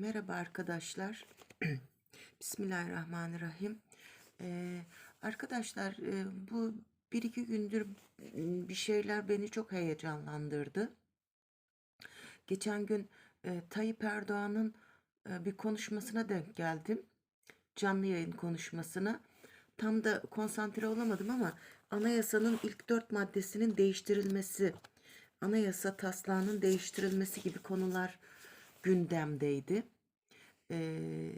Merhaba arkadaşlar. Bismillahirrahmanirrahim. Ee, arkadaşlar e, bu bir iki gündür bir şeyler beni çok heyecanlandırdı. Geçen gün e, Tayyip Erdoğan'ın e, bir konuşmasına denk geldim. Canlı yayın konuşmasına. Tam da konsantre olamadım ama anayasanın ilk dört maddesinin değiştirilmesi, anayasa taslağının değiştirilmesi gibi konular gündemdeydi. Ee,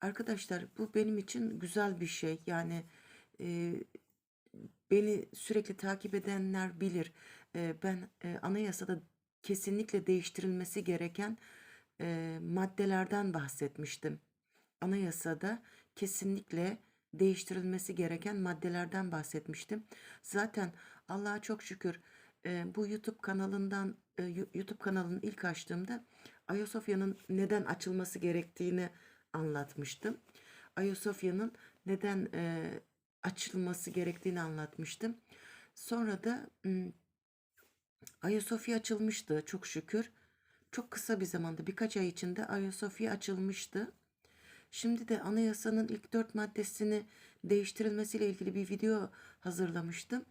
arkadaşlar bu benim için güzel bir şey. Yani e, beni sürekli takip edenler bilir. Ee, ben e, anayasada kesinlikle değiştirilmesi gereken e, maddelerden bahsetmiştim. Anayasada kesinlikle değiştirilmesi gereken maddelerden bahsetmiştim. Zaten Allah'a çok şükür bu YouTube kanalından YouTube kanalını ilk açtığımda Ayasofya'nın neden açılması gerektiğini anlatmıştım. Ayasofya'nın neden açılması gerektiğini anlatmıştım. Sonra da m, Ayasofya açılmıştı çok şükür. Çok kısa bir zamanda birkaç ay içinde Ayasofya açılmıştı. Şimdi de anayasanın ilk dört maddesini değiştirilmesiyle ilgili bir video hazırlamıştım.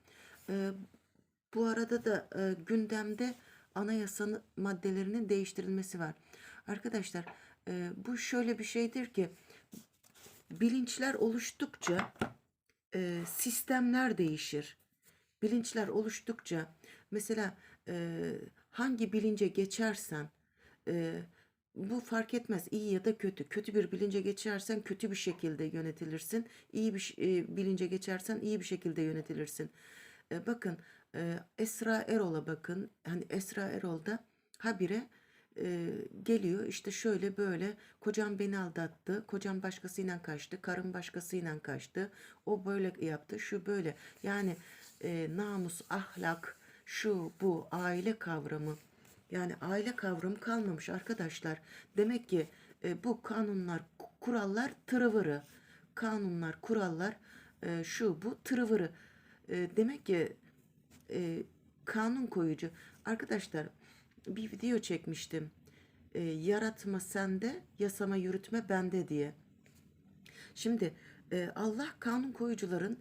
Bu arada da e, gündemde anayasanın maddelerinin değiştirilmesi var. Arkadaşlar e, bu şöyle bir şeydir ki bilinçler oluştukça e, sistemler değişir. Bilinçler oluştukça mesela e, hangi bilince geçersen e, bu fark etmez iyi ya da kötü. Kötü bir bilince geçersen kötü bir şekilde yönetilirsin. İyi bir e, bilince geçersen iyi bir şekilde yönetilirsin. E, bakın e, Esra Erol'a bakın. Hani Esra Erol da habire e, geliyor işte şöyle böyle kocam beni aldattı. Kocam başkasıyla kaçtı. Karım başkasıyla kaçtı. O böyle yaptı. Şu böyle. Yani e, namus, ahlak, şu bu aile kavramı. Yani aile kavramı kalmamış arkadaşlar. Demek ki e, bu kanunlar, kurallar tırıvırı. Kanunlar, kurallar e, şu bu tırıvırı. E, demek ki e, kanun koyucu. Arkadaşlar bir video çekmiştim. E, yaratma sende, yasama yürütme bende diye. Şimdi e, Allah kanun koyucuların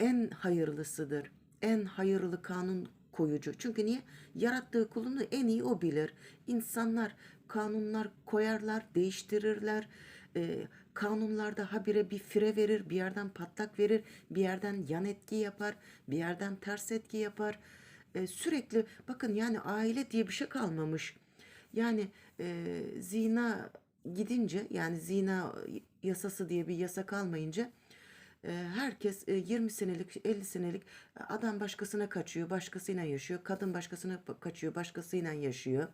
en hayırlısıdır. En hayırlı kanun koyucu. Çünkü niye? Yarattığı kulunu en iyi o bilir. İnsanlar kanunlar koyarlar, değiştirirler. E, kanunlarda habire bir fire verir, bir yerden patlak verir, bir yerden yan etki yapar, bir yerden ters etki yapar. E, sürekli bakın yani aile diye bir şey kalmamış. Yani e, zina gidince yani zina yasası diye bir yasa kalmayınca e, herkes e, 20 senelik 50 senelik adam başkasına kaçıyor başkasıyla yaşıyor kadın başkasına kaçıyor başkasıyla yaşıyor.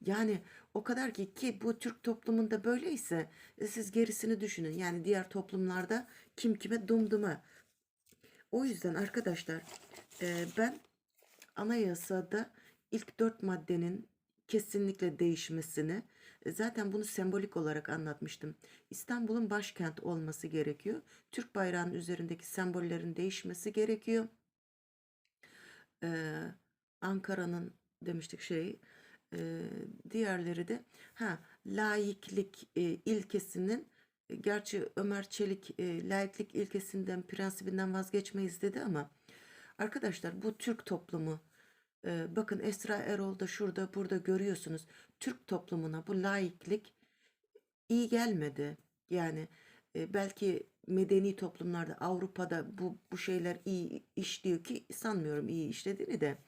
Yani o kadar ki ki bu Türk toplumunda böyleyse e, siz gerisini düşünün. Yani diğer toplumlarda kim kime dumduma. O yüzden arkadaşlar e, ben anayasada ilk dört maddenin kesinlikle değişmesini e, zaten bunu sembolik olarak anlatmıştım. İstanbul'un başkent olması gerekiyor. Türk bayrağının üzerindeki sembollerin değişmesi gerekiyor. Ee, Ankara'nın demiştik şey e, diğerleri de ha laiklik e, ilkesinin e, gerçi Ömer Çelik e, laiklik ilkesinden prensibinden vazgeçmeyiz dedi ama arkadaşlar bu Türk toplumu bakın Esra Erol da şurada burada görüyorsunuz Türk toplumuna bu laiklik iyi gelmedi. Yani belki medeni toplumlarda Avrupa'da bu bu şeyler iyi işliyor ki sanmıyorum iyi işlediğini de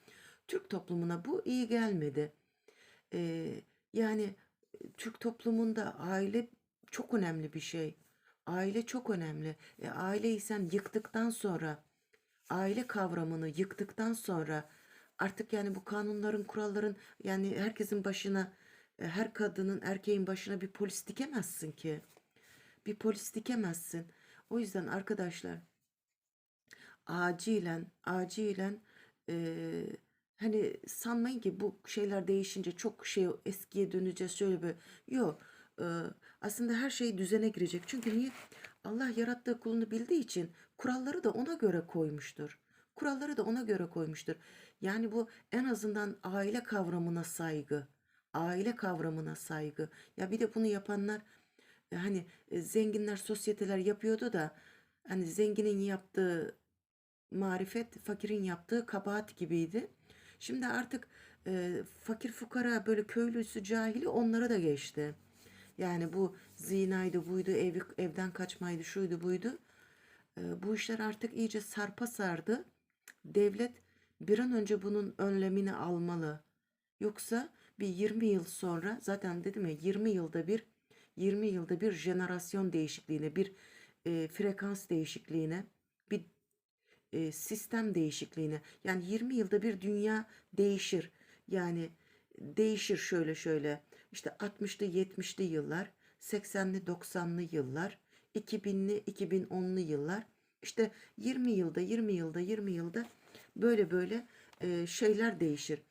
Türk toplumuna bu iyi gelmedi. E, yani Türk toplumunda aile çok önemli bir şey. Aile çok önemli. E, aileyi sen yıktıktan sonra aile kavramını yıktıktan sonra artık yani bu kanunların kuralların yani herkesin başına e, her kadının erkeğin başına bir polis dikemezsin ki. Bir polis dikemezsin. O yüzden arkadaşlar acilen acilen eee, hani sanmayın ki bu şeyler değişince çok şey eskiye döneceğiz şöyle bir yok eee, aslında her şey düzene girecek. Çünkü niye? Allah yarattığı kulunu bildiği için kuralları da ona göre koymuştur. Kuralları da ona göre koymuştur. Yani bu en azından aile kavramına saygı aile kavramına saygı. Ya bir de bunu yapanlar e, hani e, zenginler, sosyeteler yapıyordu da hani zenginin yaptığı marifet fakirin yaptığı kabahat gibiydi. Şimdi artık e, fakir fukara böyle köylüsü cahili onlara da geçti. Yani bu zinaydı buydu ev, evden kaçmaydı şuydu buydu. E, bu işler artık iyice sarpa sardı. Devlet bir an önce bunun önlemini almalı. Yoksa bir 20 yıl sonra zaten dedim ya 20 yılda bir 20 yılda bir jenerasyon değişikliğine, bir e, frekans değişikliğine, e, sistem değişikliğine. Yani 20 yılda bir dünya değişir. Yani değişir şöyle şöyle. İşte 60'lı 70'li yıllar, 80'li 90'lı yıllar, 2000'li 2010'lu yıllar. İşte 20 yılda 20 yılda 20 yılda böyle böyle e, şeyler değişir.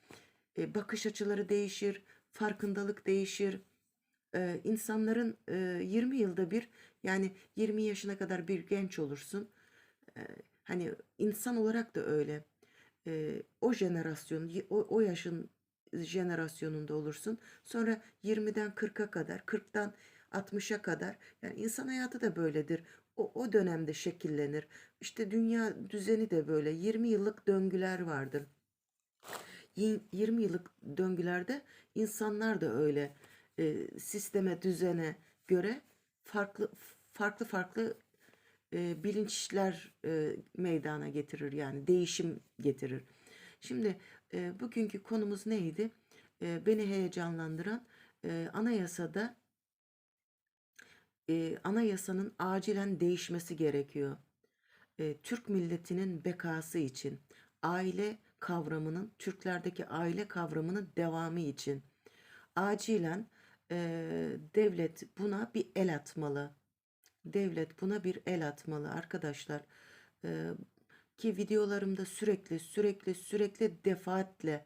E, bakış açıları değişir, farkındalık değişir. E, insanların e, 20 yılda bir yani 20 yaşına kadar bir genç olursun. E, hani insan olarak da öyle. E, o jenerasyon, o, o yaşın jenerasyonunda olursun. Sonra 20'den 40'a kadar, 40'tan 60'a kadar. Yani insan hayatı da böyledir. O, o dönemde şekillenir. İşte dünya düzeni de böyle 20 yıllık döngüler vardır. 20 yıllık döngülerde insanlar da öyle e, sisteme, düzene göre farklı farklı farklı e, bilinçler e, meydana getirir yani değişim getirir. Şimdi e, bugünkü konumuz neydi? E, beni heyecanlandıran e, anayasada e, anayasanın acilen değişmesi gerekiyor. E, Türk milletinin bekası için, aile kavramının, Türklerdeki aile kavramının devamı için acilen e, devlet buna bir el atmalı. Devlet buna bir el atmalı arkadaşlar. E, ki videolarımda sürekli sürekli sürekli defaatle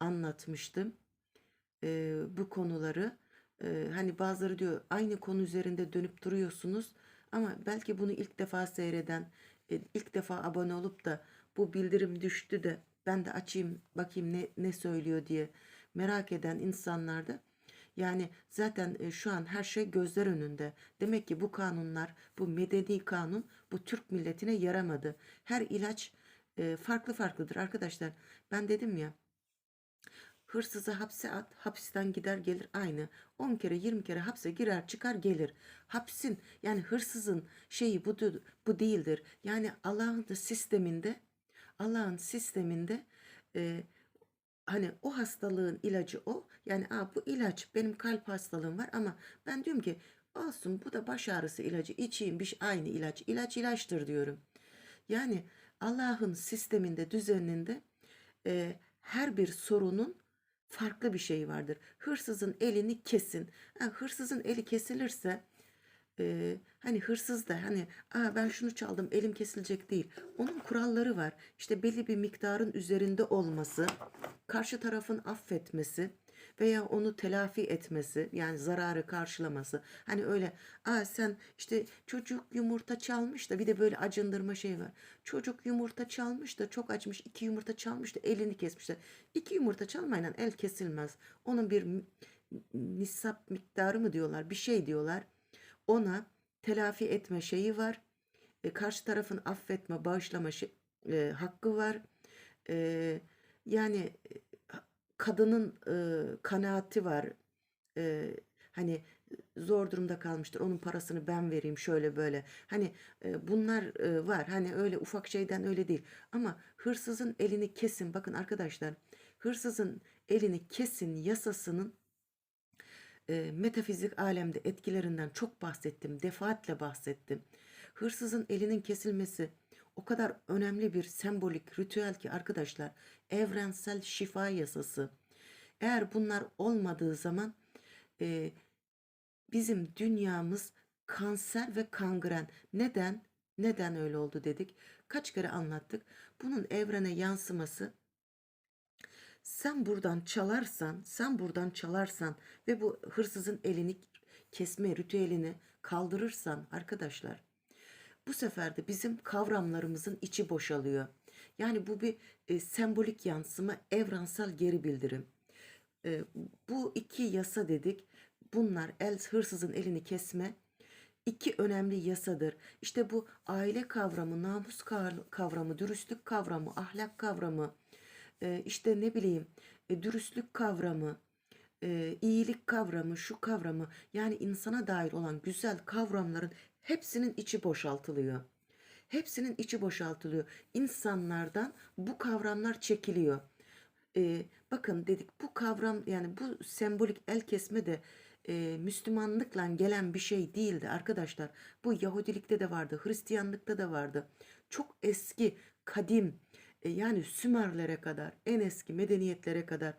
anlatmıştım e, bu konuları. E, hani bazıları diyor aynı konu üzerinde dönüp duruyorsunuz ama belki bunu ilk defa seyreden, e, ilk defa abone olup da bu bildirim düştü de ben de açayım bakayım ne, ne söylüyor diye merak eden insanlarda yani zaten e, şu an her şey gözler önünde. Demek ki bu kanunlar, bu medeni kanun bu Türk milletine yaramadı. Her ilaç e, farklı farklıdır arkadaşlar. Ben dedim ya Hırsızı hapse at, hapisten gider gelir aynı. 10 kere 20 kere hapse girer çıkar gelir. Hapsin yani hırsızın şeyi bu, bu değildir. Yani Allah'ın sisteminde Allah'ın sisteminde e, hani o hastalığın ilacı o. Yani Aa, bu ilaç benim kalp hastalığım var ama ben diyorum ki olsun bu da baş ağrısı ilacı içeyim bir şey, aynı ilaç. İlaç ilaçtır diyorum. Yani Allah'ın sisteminde düzeninde e, her bir sorunun farklı bir şey vardır. Hırsızın elini kesin. Ha, hırsızın eli kesilirse e, hani hırsız da hani Aa, ben şunu çaldım elim kesilecek değil. Onun kuralları var. İşte belli bir miktarın üzerinde olması, karşı tarafın affetmesi veya onu telafi etmesi yani zararı karşılaması. Hani öyle aa sen işte çocuk yumurta çalmış da bir de böyle acındırma şey var. Çocuk yumurta çalmış da çok acmış iki yumurta çalmış da elini kesmişler. İki yumurta çalmayla el kesilmez. Onun bir nisap miktarı mı diyorlar bir şey diyorlar. Ona telafi etme şeyi var. E, karşı tarafın affetme, bağışlama şey, e, hakkı var. E, yani kadının e, kanaati var. E, hani zor durumda kalmıştır. Onun parasını ben vereyim şöyle böyle. Hani e, bunlar e, var. Hani öyle ufak şeyden öyle değil. Ama hırsızın elini kesin. Bakın arkadaşlar, hırsızın elini kesin yasasının e, metafizik alemde etkilerinden çok bahsettim. Defaatle bahsettim. Hırsızın elinin kesilmesi o kadar önemli bir sembolik ritüel ki arkadaşlar evrensel şifa yasası. Eğer bunlar olmadığı zaman e, bizim dünyamız kanser ve kangren. Neden? Neden öyle oldu dedik. Kaç kere anlattık. Bunun evrene yansıması sen buradan çalarsan, sen buradan çalarsan ve bu hırsızın elini kesme ritüelini kaldırırsan arkadaşlar bu sefer de bizim kavramlarımızın içi boşalıyor. Yani bu bir e, sembolik yansıma, evrensel geri bildirim. E, bu iki yasa dedik. Bunlar el hırsızın elini kesme iki önemli yasadır. İşte bu aile kavramı, namus kav- kavramı, dürüstlük kavramı, ahlak kavramı, e, işte ne bileyim e, dürüstlük kavramı, e, iyilik kavramı, şu kavramı yani insana dair olan güzel kavramların hepsinin içi boşaltılıyor. Hepsinin içi boşaltılıyor. İnsanlardan bu kavramlar çekiliyor. Ee, bakın dedik bu kavram yani bu sembolik el kesme de e, Müslümanlıkla gelen bir şey değildi arkadaşlar. Bu Yahudilikte de vardı, Hristiyanlıkta da vardı. Çok eski, kadim e, yani Sümerlere kadar, en eski medeniyetlere kadar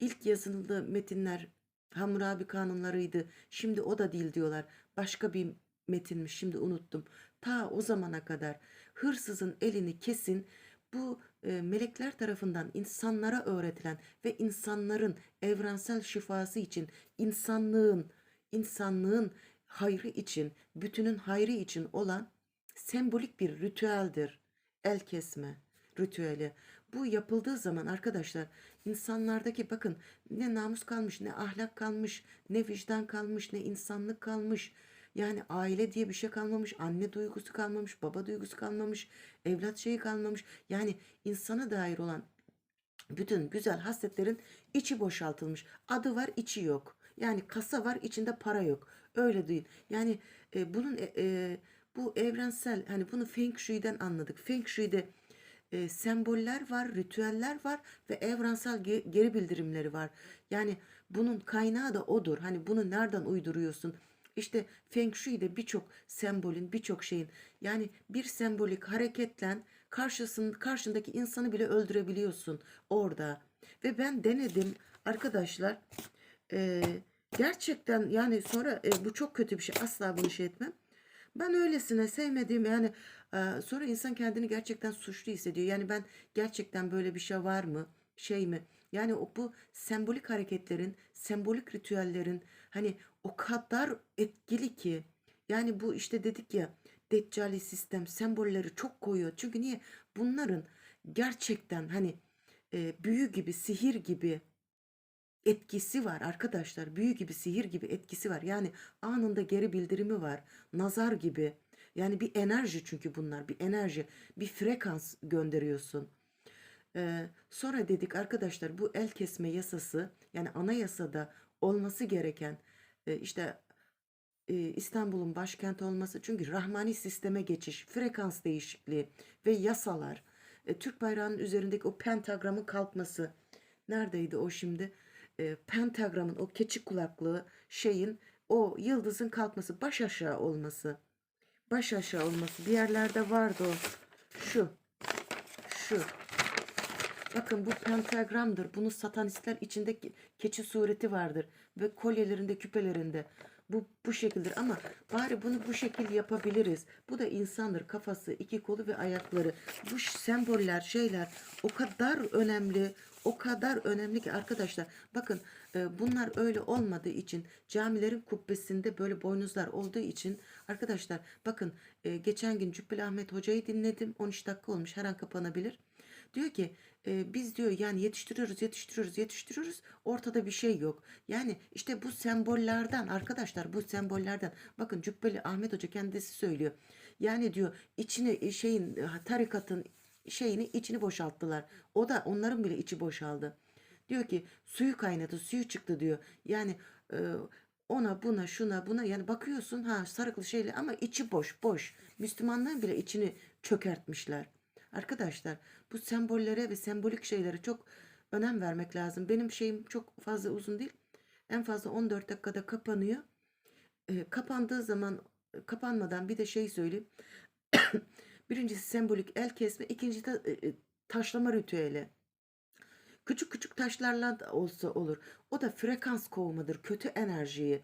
ilk yazılı metinler Hammurabi kanunlarıydı. Şimdi o da değil diyorlar. Başka bir metinmiş şimdi unuttum. Ta o zamana kadar hırsızın elini kesin bu e, melekler tarafından insanlara öğretilen ve insanların evrensel şifası için insanlığın insanlığın hayrı için bütünün hayrı için olan sembolik bir ritüeldir. El kesme ritüeli. Bu yapıldığı zaman arkadaşlar insanlardaki bakın ne namus kalmış, ne ahlak kalmış, ne vicdan kalmış, ne insanlık kalmış. Yani aile diye bir şey kalmamış, anne duygusu kalmamış, baba duygusu kalmamış, evlat şeyi kalmamış. Yani insana dair olan bütün güzel hasletlerin içi boşaltılmış. Adı var, içi yok. Yani kasa var, içinde para yok. Öyle değil. Yani e, bunun e, e, bu evrensel hani bunu Feng Shui'den anladık. Feng Shui'de e, semboller var, ritüeller var ve evrensel ge- geri bildirimleri var. Yani bunun kaynağı da odur. Hani bunu nereden uyduruyorsun? İşte Feng Shui'de birçok sembolün, birçok şeyin yani bir sembolik hareketle karşısın, karşındaki insanı bile öldürebiliyorsun orada. Ve ben denedim arkadaşlar. e, gerçekten yani sonra e, bu çok kötü bir şey. Asla bunu şey etmem. Ben öylesine sevmediğim yani e, sonra insan kendini gerçekten suçlu hissediyor. Yani ben gerçekten böyle bir şey var mı? Şey mi? Yani o bu sembolik hareketlerin, sembolik ritüellerin hani o kadar etkili ki. Yani bu işte dedik ya Deccali sistem sembolleri çok koyuyor. Çünkü niye? Bunların gerçekten hani e, büyü gibi, sihir gibi etkisi var arkadaşlar. Büyü gibi, sihir gibi etkisi var. Yani anında geri bildirimi var. Nazar gibi. Yani bir enerji çünkü bunlar. Bir enerji, bir frekans gönderiyorsun. Ee, sonra dedik arkadaşlar bu el kesme yasası yani anayasada olması gereken e, işte e, İstanbul'un başkenti olması çünkü Rahmani sisteme geçiş, frekans değişikliği ve yasalar, e, Türk bayrağının üzerindeki o pentagramın kalkması neredeydi o şimdi? E, pentagramın o keçi kulaklığı şeyin o yıldızın kalkması, baş aşağı olması, baş aşağı olması bir yerlerde vardı o. Şu, şu. Bakın bu pentagramdır. Bunu satanistler içinde ke- keçi sureti vardır. Ve kolyelerinde, küpelerinde. Bu bu şekildir ama bari bunu bu şekil yapabiliriz. Bu da insandır. Kafası, iki kolu ve ayakları. Bu semboller, şeyler o kadar önemli. O kadar önemli ki arkadaşlar. Bakın e, bunlar öyle olmadığı için camilerin kubbesinde böyle boynuzlar olduğu için arkadaşlar bakın e, geçen gün Cübbeli Ahmet Hoca'yı dinledim. 13 dakika olmuş. Her an kapanabilir. Diyor ki e, biz diyor yani yetiştiriyoruz yetiştiriyoruz yetiştiriyoruz ortada bir şey yok. Yani işte bu sembollerden arkadaşlar bu sembollerden bakın Cübbeli Ahmet Hoca kendisi söylüyor. Yani diyor içini e, şeyin e, tarikatın şeyini içini boşalttılar. O da onların bile içi boşaldı. Diyor ki suyu kaynadı suyu çıktı diyor. Yani e, ona buna şuna buna yani bakıyorsun ha sarıklı şeyle ama içi boş boş. Müslümanların bile içini çökertmişler. Arkadaşlar bu sembollere ve sembolik şeylere çok önem vermek lazım. Benim şeyim çok fazla uzun değil. En fazla 14 dakikada kapanıyor. E, kapandığı zaman kapanmadan bir de şey söyleyeyim. Birincisi sembolik el kesme, ikincisi de e, taşlama ritüeli. Küçük küçük taşlarla da olsa olur. O da frekans kovmadır. Kötü enerjiyi,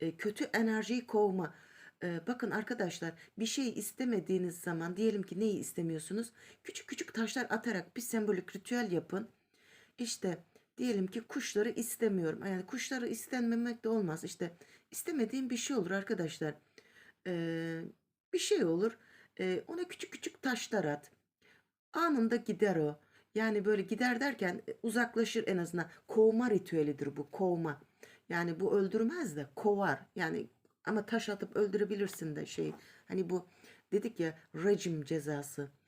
e, kötü enerjiyi kovma. Bakın arkadaşlar bir şey istemediğiniz zaman diyelim ki neyi istemiyorsunuz? Küçük küçük taşlar atarak bir sembolik ritüel yapın. İşte diyelim ki kuşları istemiyorum. Yani kuşları istenmemek de olmaz. İşte istemediğim bir şey olur arkadaşlar. E, bir şey olur. E, ona küçük küçük taşlar at. Anında gider o. Yani böyle gider derken e, uzaklaşır en azından. Kovma ritüelidir bu kovma. Yani bu öldürmez de kovar. Yani ama taş atıp öldürebilirsin de şey. Hani bu dedik ya rejim cezası.